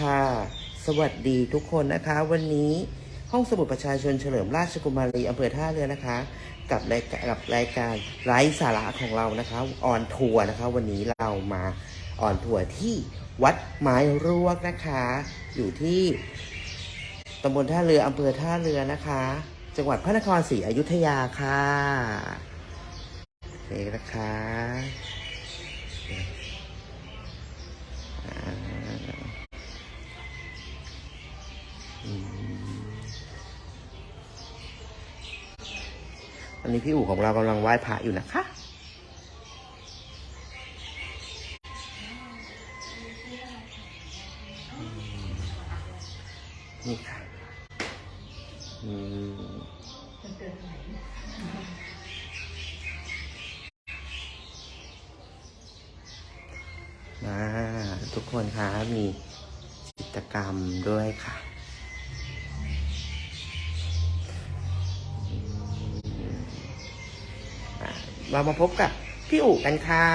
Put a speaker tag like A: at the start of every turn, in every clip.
A: ค่ะ สวัสดีทุกคนนะคะ วันนี้ห้องสมุดประชาชนเฉลิมราชกุมารีอำเภอท่าเรือนะคะ กับรายการกับรายการไร้สาระของเรานะคะออนทัวร์นะคะ วันนี้เรามาออนทัวร์ที่วัดไม้รวกนะคะ อยู่ที่ตำบลท่าเรืออำเภอท่าเรือนะคะ จังหวัดพระนครศรีอยุธยาค่ะนี่นะคะ อนนี้พี่อู๋ของเรากำลังไหว้พระอยู่นะคะนี่ค่ะอืมมาทุกคนคะมีกิจกรรมด้วยค่ะ เรามาพบกับพี่อู๋กันค่ะ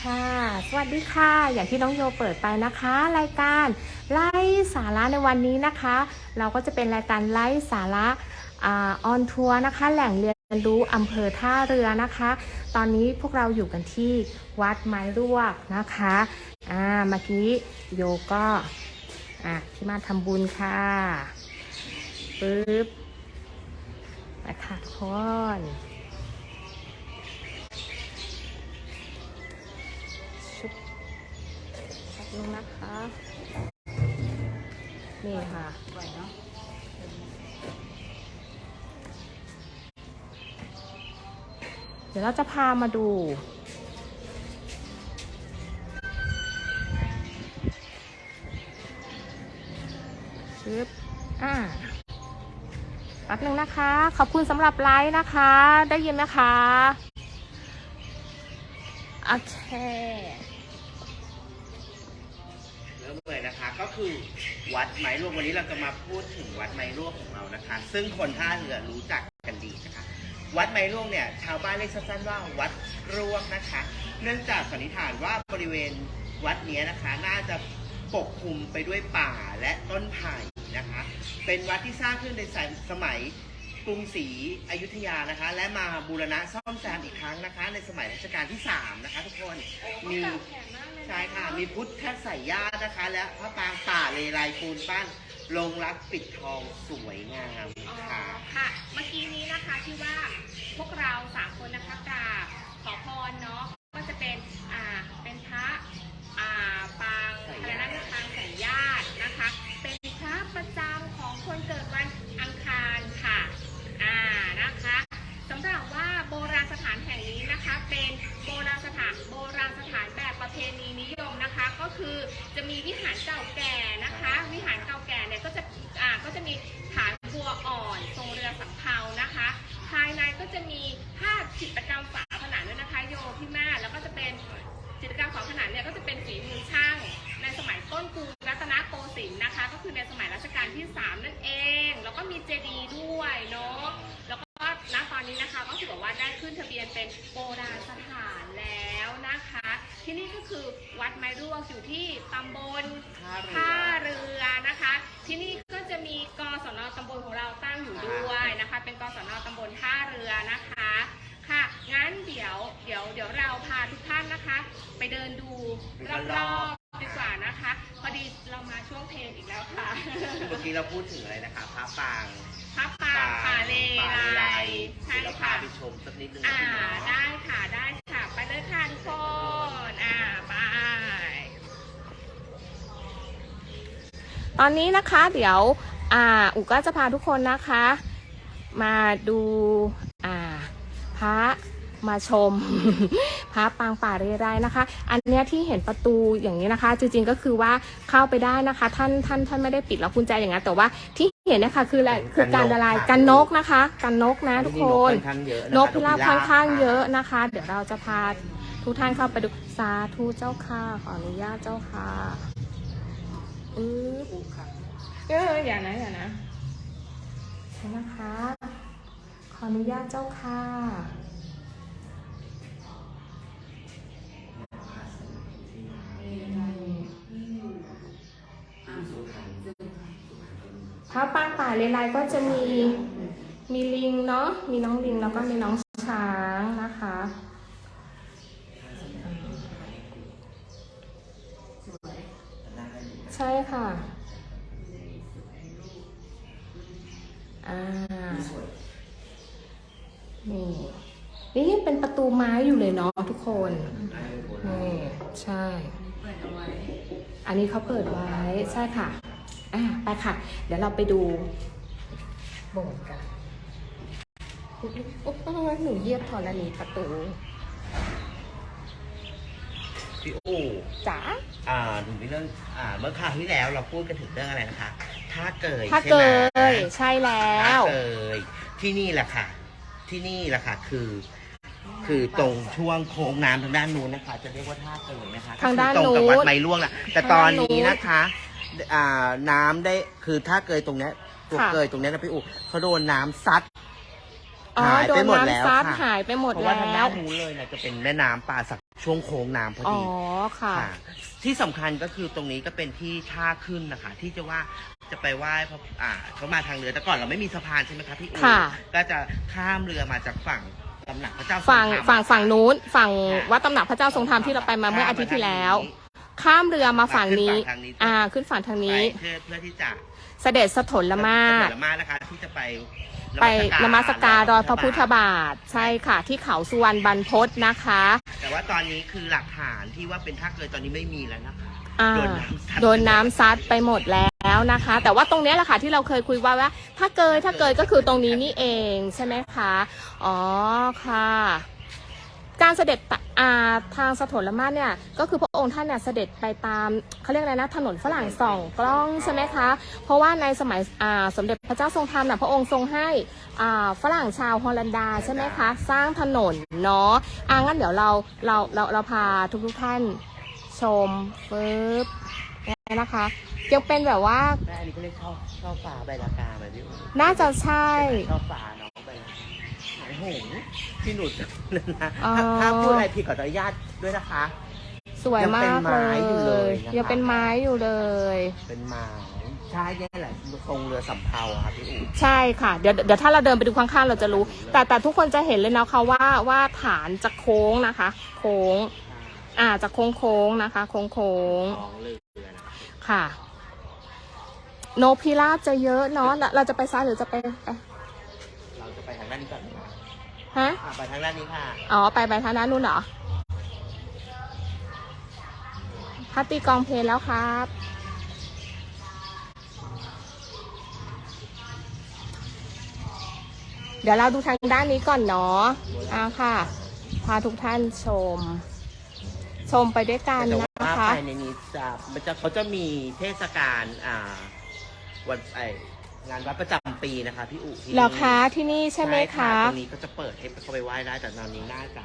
B: ค่ะ สวัสดีค่ะ อย่างที่น้องโยเปิดไปนะคะ รายการไล่สาระในวันนี้นะคะ เราก็จะเป็นรายการไล่สาระออนทัวร์นะคะ แหล่งเรียนรู้อำเภอท่าเรือนะคะ ตอนนี้พวกเราอยู่กันที่วัดไม้รวกนะคะอ่าเมื่อกี้โยก็อะที่มาทำบุญค่ะปึ๊บ ไปค่ะทุกคนชุบแป๊บนึงนะคะ นี่ค่ะไหวเนาะเดี๋ยวเราจะพามาดูชึบอ่าแป๊บ นึงนะคะ ขอบคุณสำหรับไลฟ์นะคะ ได้ยินไหมคะโอเค
A: เริ่มเลยนะคะก็คือวัดไม้รวกวันนี้เราจะมาพูดถึงวัดไม้รวกของเรานะคะ ซึ่งคนท่าเรือรู้จักกันดีนะคะ วัดไม้รวกเนี่ยชาวบ้านเรียกสั้นๆว่าวัดรวกนะคะ เนื่องจากสันนิษฐานว่าบริเวณวัดนี้นะคะ น่าจะปกคลุมไปด้วยป่าและต้นไผ่ นะคะ เป็นวัดที่สร้างขึ้นในสมัยกรุงศรีอยุธยานะคะ และมาบูรณะซ่อมแซมอีกครั้งนะคะ ในสมัยรัชกาลที่สามนะคะ ทุกคนมีใช่ค่ะมีพุทธใส่ญาตินะคะ และพระปรางป่าเลไลปูนปั้นลงรักปิดทองสวยงาม
B: อ๋อ
A: ค่ะ
B: ค่ะ เมื่อกี้นี้นะคะที่ว่าพวกเราสามคนนะคะกราบขอพรเนาะ ก็จะมีภาพจิตรกรรมฝาผนังด้วยนะคะโยพี่แม่แล้วก็จะเป็นจิตรกรรมฝาผนังเนี่ยก็จะเป็นฝีมือช่าง ในสมัยต้นกรุงรัตนโกสินทร์นะคะ ก็คือในสมัยรัชกาลที่ 3 นั่นเอง แล้วก็มีเจดีย์ด้วยเนาะแล้วก็ณตอนนี้นะคะก็ถือว่าได้ขึ้นทะเบียนเป็นโบราณสถานแล้วนะคะ ที่นี่ก็คือวัดไม้รวกอยู่ที่ตำบล
A: ท่า
B: ด้วยนะคะ เป็นกศนตำบลท่าเรือนะคะค่ะงั้นเดี๋ยวเดี๋ยวเดี๋ยวเราพาทุกท่านนะคะ ไปเดินดูรอบๆดีกว่านะคะ พอดีเรามาช่วงเพลงอีกแล้วค่ะ
A: เมื่อกี้เราพูดถึงอะไรนะคะพระปราง
B: พระปรางป่าเล
A: ป่าเล
B: ไล
A: ไล
B: ใช่
A: เดี๋ยวเราพา
B: ค่ะ
A: ไปชมสักนิดนึง
B: อ่า
A: นะพี่เนาะ
B: ได้ค่ะได้ค่ะไปเลยค่ะทุกคนอ่าไปตอนนี้นะคะเดี๋ยว อ่าอุก็จะพาทุกคนนะคะ มาดูอ่าพระมาชมพระปางป่าเรไรนะคะ อันเนี้ยที่เห็นประตูอย่างนี้นะคะ จริงๆก็คือว่าเข้าไปได้นะคะ ท่านท่านท่านไม่ได้ปิดล็อกกุญแจอย่างนั้นแต่ว่าที่เห็นเนะคะคืออะไรคือการละลายกันนกนะคะกันนกนะทุกคน
A: นกค่อนข้างเยอะะคะ
B: นกพิราบค่อนข้าง
A: ค่ะ
B: เยอะนะคะ เดี๋ยวเราจะพาทุกท่านเข้าไปดูสาธุเจ้าค่ะขออนุญาตเจ้าค่ะอือ เอออย่านะอย่านะนะคะ ขออนุญาตเจ้าค่ะ พระปางป่าเลไลก็จะมีมีลิงเนาะ มีน้องลิงแล้วก็มีน้องช้างนะคะใช่ค่ะ อ่านี่นี่ยังเป็นประตูไม้อยู่เลยเนาะทุกคนนี่ใช่อันนี้เขาเปิดไว้ใช่ค่ะ อ่าไปค่ะ เดี๋ยวเราไปดูโบสถ์กันอุ๊ยอุ๊ยอุ๊ยหนูเหยียบธรณีประตู
A: พี่อู๋
B: จ๋า
A: อ่าถึงเรื่องอ่าเมื่อคราวที่แล้วเราพูดกันถึงเรื่องอะไรนะคะ ท่าเกย
B: ถ้า
A: ใช่
B: เก
A: ไหม
B: ยใช่แล้
A: ท่าวเกยที่นี่แหละค่ะ ที่นี่แหละค่ะ คือ คือตรงช่วงโค้งน้ำทางด้านนู้นนะคะ จะเรียกว่าท่าเกยนะคะ
B: ทางด้าน
A: ก็คือตรงกับ
B: นู้น
A: วัดไม้ล่วงแหละแต่ตอนนี้
B: ทางด้านนู้น
A: นะคะอ่าน้ำได้คือท่าเกยตรงเนี้ยตัว
B: ค่ะ
A: เกยตรงเนี้ยนะพี่อู๋เขาโดนน้ำซัด
B: อ๋อ
A: หาย
B: โด
A: ไป
B: น
A: หมดแล้ว
B: น้ำซัด
A: ค่ะ
B: หายไปหมด
A: เพราะว่าทาง
B: แล้
A: ด้าวนนู้นเลยนะจะเป็นแม่น้ำป่าสัก ช่วงโค้งน้ำพอ
B: อ๋อ
A: ดี
B: ค่ะ
A: ค่ะ ที่สำคัญก็คือตรงนี้ก็เป็นที่ท่าขึ้นนะคะ ที่จะว่าจะไปไหว้พระอ่าเขามาทางเรือแต่ก่อนเราไม่มีสะพานใช่ไหมคะพี่อู๋
B: ค่ะ
A: ก็จะข้ามเรือมาจากฝั่งตำหนักพระเจ้า
B: ฝั่ง
A: ทรงธรรม
B: ฝั่งฝั่งนู้น ฝั่ง
A: ค่ะ
B: วัดตำหนักพระเจ้าทรงธรรมที่เราไปมาเมื่ออาทิตย์ที่แล้ว ข้ามเรือมาฝั่งนี้
A: ขึ้ฝั่ทางนี้
B: อ่า ขึ้นฝั่งทาง
A: ไป
B: นี้
A: เพื่อเพื่อที่จะ
B: เสด็จสถนละมาศ
A: เสด็จละมาศนะคะ ที่จะไป
B: ไปนมัสการรอยพระพุทธ
A: ท
B: บาทใช่ค่ะ ที่เขาสุวรรณบรรพตนะคะ
A: แต่ว่าตอนนี้คือหลักฐานที่ว่าเป็นท่าเกยตอนนี้ไม่มีแล้วนะคะ
B: อ่า
A: โดนน้ำซัด
B: โดนน้ำซัดไปหมดแล้วนะคะ แต่ว่าตรงเนี้ยแหละค่ะที่เราเคยคุยว่าว่า ถ้าเกยถ้าเกยก็คือตรงนี้นี่เองใช่ไหมคะ อ๋อค่ะ การเสด็จตะอ่าทางสถนละมาศเนี่ยก็คือพระองค์ท่านเนี่ยเสด็จไปตามเขาเรียกอะไรนะถนนฝรั่งส่องกล้องใช่ไหมคะ เพราะว่าในสมัยอ่าสมเด็จพระเจ้าทรงธรรมน่ะพระองค์ทรงให้อ่าฝรั่งชาวฮอลันดาใช่ไหมคะ สร้างถนนเนาะอ่างั้นเดี๋ยวเราเราเราเราพาทุกทุกๆท่านชมปึ๊บเนี่ยนะคะยังเป็นแบบว่า
A: แม่อันนี้ก็เรียกช่อช่อฟ้าใบลากาไหมพี่อู๋
B: น่าจะใช่
A: ช่อฟ้าน้องใบลากา หายหงพี่หนุดนะ
B: อ๋อ
A: ถ้าถ้าพูดอะไรผิดขออนุญาตด้วยนะคะ
B: สวยมาก
A: ยังเป็นไม้อยู่เลยนะคะ
B: ยังเป็นไม้อยู่เลย
A: เป็นไม้ใช่เนี่ยแหละทรงเรือสำเภาอะครับพี่อู๋
B: ใช่ค่ะเดี๋ยวเดี๋ยวถ้าเราเดินไปดูข้างๆเราจะรู้ แต่แต่ทุกคนจะเห็นเลยนะคะว่าว่าฐานจะโค้งนะคะ โค้ง อ่าจะโค้งโค้งๆนะคะ โค้งโค้ง
A: ของเรือนะ
B: ๆค่ะโนกพิราบจะเยอะเนาะเราเราจะไปซ้ายหรือจะไปไป
A: เราจะไปทางด้านนี้ก่อนนะ
B: ฮะ
A: อะไปทางด้านนี้ค่ะ
B: อ๋อ ไปไปทางด้านนู้นเหรอพัตตีกองเพลงแล้วครับ เดี๋ยวเราดูทางด้านนี้ก่อนเนาะอ่าค่ะ พาทุกท่านชม ชมไปด้วยกัน
A: แต่
B: นะ
A: ว่า
B: คะ
A: ภายในนี้จะมันจะเขาจะมีเทศกาลอ่าวันไอ งานวัดประจำปีนะคะพี่อู๋ที่
B: เหรอคะที่นี่ใช่ไหมคะ
A: ตรงนี้ก็จะเปิดให้เข้าไปไหว้ได้แต่ตอนนี้น่าจะ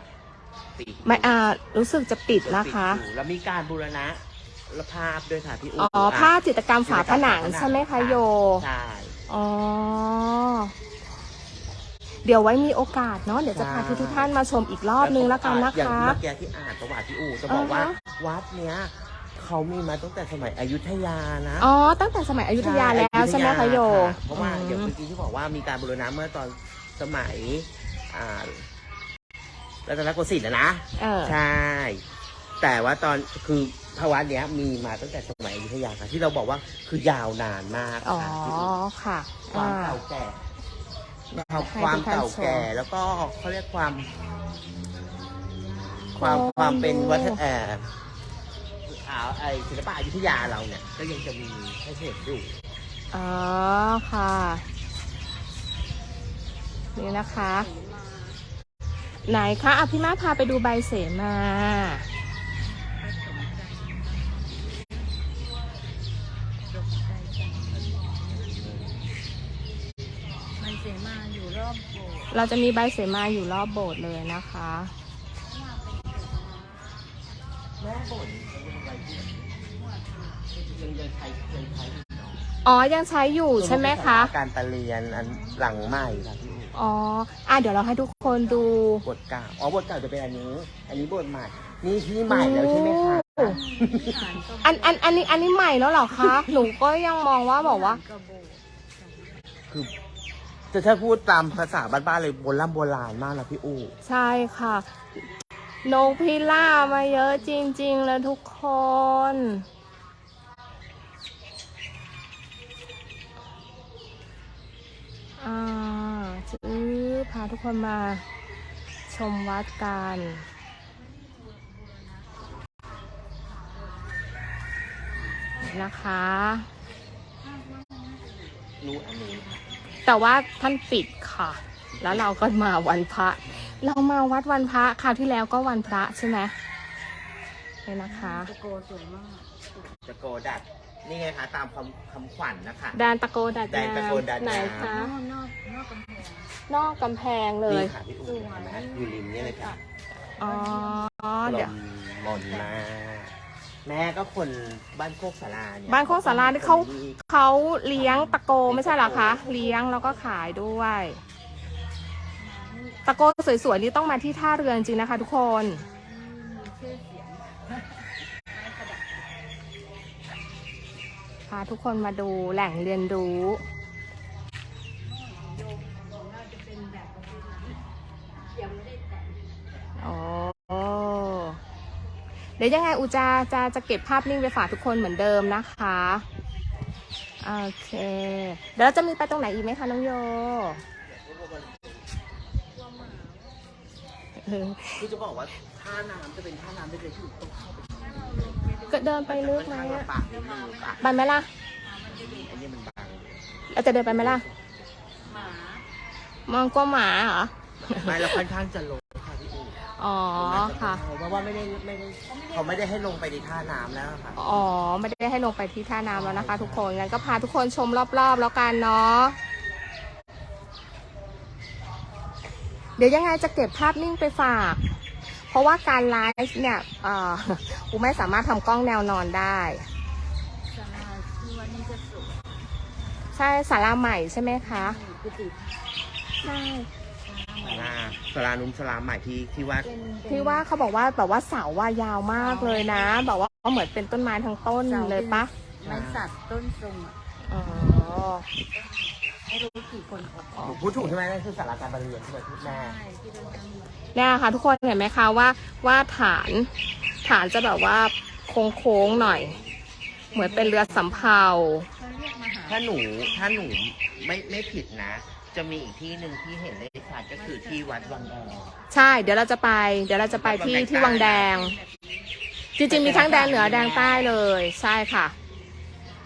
A: ปิด
B: ไม่อ่ารู้สึกจะปิดนะคะ
A: ปิดอยู่แล้วมีการบูรณะภาพด้วยค่ะพี่อู๋
B: อ๋อ
A: อะ
B: ภาพจิตรกรรมฝาผนังใช่ไหมคะโย
A: ใช่
B: อ๋อ เดี๋ยวไว้มีโอกาสเนาะเดี๋ยวจะพาทุกทุกๆท่านมาชมอีกรอบนึงแล้วกันนะ
A: อย่าง
B: คะ
A: เมื่อกี้ที่อ่านประวัติพี่อู๋จะบอกว่า
B: อ่าฮะ
A: วัดเนี้ย เขามีมาตั้งแต่สมัยอยุธยานะ
B: อ๋อ ตั้งแต่สมัยอยุธยาแล้วใช่ไหมคะโย
A: เพราะว่า
B: อืม
A: เดี๋ยวเมื่อกี้ที่บอกว่ามีการบูรณะเมื่อตอนสมัยอ่ารัตนโกสินทร์นะนะ
B: เออ
A: ใช่ แต่ว่าตอนคือภาวะเนี้ยมีมาตั้งแต่สมัยอยุธยาค่ะ ที่เราบอกว่าคือยาวนานมาก
B: อ๋อ
A: ค่ะ
B: ค่ะ
A: ความ
B: อ่า
A: เก่าแก่
B: ให้
A: ความ
B: ทุกท่าน
A: เก่าแก่
B: ชม
A: แล้วก็เขาเรียกความ ความความเป็นวัฒนเอ่ออ่าไอศิลปะอยุธยาเราเนี่ย ก็ยังจะมีให้เห็นอยู่
B: อ๋อค่ะ นี่นะคะ ไหนคะอภิมาพาไปดูใบเสมา
C: เสมาอยู่รอบโบสถ์
B: เราจะมีใบเสมาอยู่รอบโบสถ์เลยนะคะ
A: แม่บ่น ยังยังใช้ยังใช้อยู่เนอะ
B: อ๋อ ยังใช้อยู่ใช่ไหมคะ
A: การประเรียนอันหลังใหม่ค่ะพี่
B: อ๋อ อะเดี๋ยวเราให้ทุกคนดู
A: บทเก่าอ๋อบทเก่าจะเป็นอันนี้ อันนี้บทใหม่ นี่ที่ใหม่แล้วใช่ไหมคะ
B: โอ้
C: วิหารก็
B: อันอันอันนี้อันนี้ใหม่แล้วเหรอคะ หนูก็ยังมองว่าบอกว่า
C: วิหรก็โบสถ์
A: คือจะถ้าพูดตามภาษาบ้านๆเลยโบราณโบราณมากนะพี่อู
B: ใช่ค่ะ นกพิรามาเยอะจริงๆเลยทุกคน อ่าจื้อพาทุกคนมาชมวัดกันนะคะ แต่ว่าท่านปิดค่ะ แล้วเราก็มาวันพระ เรามาวัดวันพระคราวที่แล้วก็วันพระใช่ไหมเนี่ยนะคะ
C: ตะโกสวยมาก
A: จะโกดัด นี่ไงคะตามคำคำขวัญนะคะ
B: แดนตะโกดัด
A: แดนตะโกดัด
B: ไหน
A: น้
B: คะ
C: นอกนอกนอกกำแพง
B: นอกกำแพงเลย
A: นี่ค่ะพี่อูเห็นไหมอยู่ริมนี่เลยค่ะ
B: อ๋อ
A: ล
B: เดี๋ยว
A: มมนมากแม่ก็คนบ้านโคกสาราเนี่ย
B: บ้านโคกสาราที่เขา เขาเลี้ยงตะโกไม่ใช่เหรอคะ เลี้ยงแล้วก็ขายด้วย ตะโกสวยๆนี่ต้องมาที่ท่าเรือจริงนะคะทุกคนพาทุกคนมาดูแหล่งเรียนรู้
C: อ๋
B: อเดี๋ยวยังไงอูจะจะจะเก็บภาพนิ่งไปฝากทุกคนเหมือนเดิมนะคะ โอเค เดี๋ยวเราจะมีไปตรงไหนอีกไหมคะน้องโย
A: คือจะบอกว่าท่าน้ำจะเป็นท่าน้ำเล็กๆที่ต้องเข้าไป
B: ก็เดินไปลึกไหม
A: ค่อนข้าง
B: อะ
A: ลำบากนิดนึงปะ
B: ไปไหมล่ะ
A: อันนี้มันบาง
B: เราจะเดินไปไหมล่ะ
C: หมา
B: มองก็หมาเหรอ
A: ไม่เราค่อนข้างจะลงค่ะพี่อู
B: อ๋อค่ะ
A: เพราะว่าไม่ได้ไม่ได้เขาไม่ได้ให้ลงไปในท่าน้ำแล้วค่ะ
B: อ๋อ ไม่ได้ให้ลงไปที่ท่าน้ำแล้วนะคะ ทุกคนงั้นก็พาทุกคนชมรอบๆแล้วกันเนาะ เดี๋ยวยังไงจะเก็บภาพนิ่งไปฝาก เพราะว่าการไลฟ์เนี่ยเอ่อกูไม่สามารถทำกล้องแนวนอนได้
C: ศาลาที่ว่านี่จะสวย
B: ใช่สาราใหม่ใช่ไหมคะ
C: มีกุฏิ
B: ใช่
A: สาราสารานุมสลาใหม่ที่ที่ว่า
C: เป็นเป็น
B: ที่ว่าเขาบอกว่าแบบว่าเสาว่ายาวมากเลยนะแบบว่าเหมือนเป็นต้นไม้ทั้งต้นเลยปะ
C: ไม้สักต้นทรงอะ
B: อ๋อ
C: ไม่รู้กี่คนออก
A: หนูพูดถูกใช่ไหมนั่นคือสาราการประเรียนใช่ไหมพี่แม่
C: ใช่ที่เป็นน้ำเหลือง
B: เนี่ยค่ะ ทุกคนเห็นไหมคะว่าว่าฐาน ฐานจะแบบว่าโค้งๆหน่อย เหมือนเป็นเรือสำเภา
C: เขาเรียกมหา
A: ถ้าหนูถ้าหนูไม่ไม่ผิดนะ จะมีอีกที่หนึ่งที่เห็นได้ชัดก็คือที่วัดวังแดง
B: ใช่ เดี๋ยวเราจะไป เดี๋ยวเราจะไปที่
A: วังแดง
B: ที่วังแดง จริงๆมีทั้งแดงเหนือแดงใต้เลย ใช่ค่ะ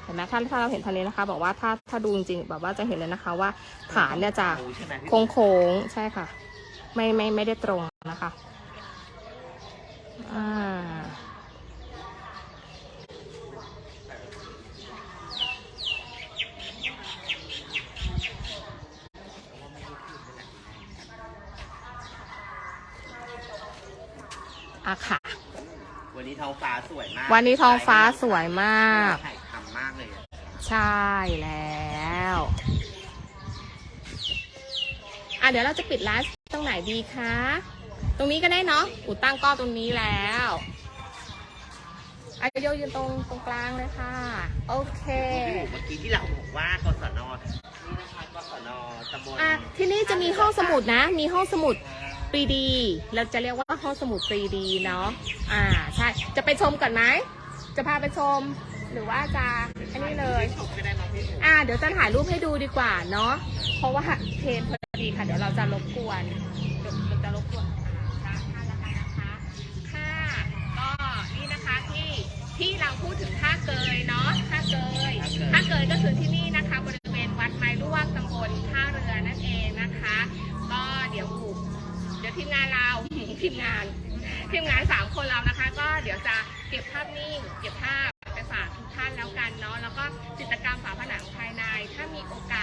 B: เห็นไหมถ้าถ้าเราเห็นทางนี้นะคะ บอกว่าถ้าถ้าดูจริงๆแบบว่าจะเห็นเลยนะคะว่าฐานเนี่ยจะ
A: ใช่ไหมพี่
B: โค้งๆใช่ค่ะ ไม่ไม่ไม่ได้ตรงนะคะอ่าอะค่ะ
A: วันนี้ท้องฟ้าสวยมาก
B: วันนี้ท้องฟ้าสวยมาก
A: ถ่ายทำ มากเลยอะ
B: ใช่แล้วอะเดี๋ยวเราจะปิดไลฟ์ตรงไหนดีคะ ตรงนี้ก็ได้เนาะอูตั้งกล้องตรงนี้แล้วอาโยยืนตรงตรงกลางเลยค่ะ โอเค
A: เมื่อกี้ที่เราบอกว่ากศนนี่นะคะกศนตำบล
B: อะที่นี่จะมีห้องสมุดนะ มีห้องสมุดปรีดี เราจะเรียกว่าห้องสมุดปรีดีเนาะ อ่า ใช่ จะไปชมก่อนไหม จะพาไปชม หรือว่าจะอันนี้เลยอ่าเดี๋ยวจะถ่ายรูปให้ดูดีกว่าเนาะเพราะว่าเทนพอดีค่ะ เดี๋ยวเราจะรบกวนเดี๋ยวเราจะรบกวนอ่าก็นี่นะคะที่ที่เราพูดถึงท่าเกยเนาะท่าเกยท่าเกยก็คือที่นี่นะคะบริเวณวัดไม้ลวกตำบลท่าเรือนั่นเองนะคะ ก็เดี๋ยวเดี๋ยวทีมงานเราทีมงานทีมงานสามคนเรานะคะ ก็เดี๋ยวจะเก็บภาพนิ่งเก็บภาพ เนาะแล้วก็จิตรกรรมฝาผนังภายใน ถ้ามีโอกาส